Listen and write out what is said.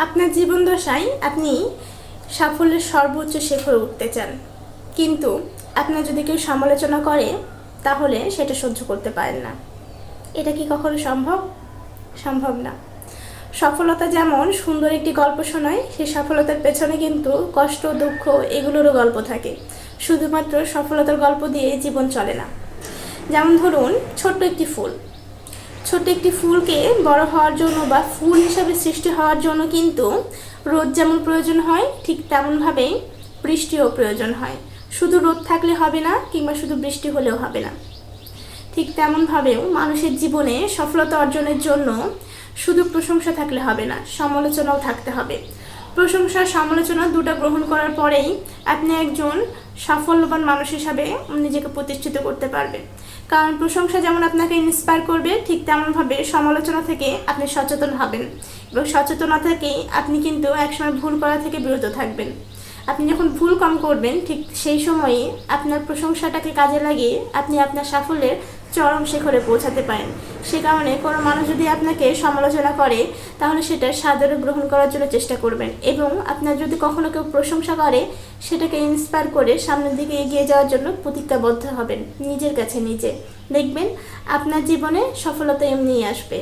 আপনার জীবন দশায় আপনি সাফল্যের সর্বোচ্চ শিখরে উঠতে চান। কিন্তু আপনার যদি কেউ সমালোচনা করে, তাহলে সেটা সহ্য করতে পারেন না। এটা কি কখনো সম্ভব? সম্ভব না। সফলতা যেমন সুন্দর একটি গল্প শোনায়, সেই সফলতার পেছনে কিন্তু কষ্ট, দুঃখ এগুলোরও গল্প থাকে। শুধুমাত্র সফলতার গল্প দিয়ে জীবন চলে না। যেমন ধরুন, ছোট্ট একটি ফুল। ছোট্ট একটি ফুলকে বড় হওয়ার জন্য বা ফুল হিসাবে সৃষ্টি হওয়ার জন্য কিন্তু রোদ যেমন প্রয়োজন হয়, ঠিক তেমনভাবেই বৃষ্টিও প্রয়োজন হয়। শুধু রোদ থাকলে হবে না, কিংবা শুধু বৃষ্টি হলেও হবে না। ঠিক তেমনভাবেও মানুষের জীবনে সফলতা অর্জনের জন্য শুধু প্রশংসা থাকলে হবে না, সমালোচনাও থাকতে হবে। প্রশংসা, সমালোচনা দুটো গ্রহণ করার পরেই আপনি একজন সাফল্যবান মানুষ হিসাবে নিজেকে প্রতিষ্ঠিত করতে পারবেন। কারণ প্রশংসা যেমন আপনাকে ইন্সপায়ার করবে, ঠিক তেমনভাবে সমালোচনা থেকে আপনি সচেতন হবেন এবং সচেতনতা থেকেই আপনি কিন্তু একসময় ভুল করা থেকে বিরত থাকবেন। আপনি যখন ভুল কম করবেন, ঠিক সেই সময়ে আপনার প্রশংসাটাকে কাজে লাগিয়ে আপনি আপনার সাফল্যের চরম শিখরে পৌঁছাতে পারেন। সে কারণে কোনো মানুষ যদি আপনাকে সমালোচনা করে, তাহলে সেটা সাদরে গ্রহণ করার জন্য চেষ্টা করবেন এবং আপনার যদি কখনো কেউ প্রশংসা করে, সেটাকে ইন্সপায়ার করে সামনের দিকে এগিয়ে যাওয়ার জন্য প্রতিজ্ঞাবদ্ধ হবেন নিজের কাছে নিজে। দেখবেন আপনার জীবনে সফলতা এমনিই আসবে।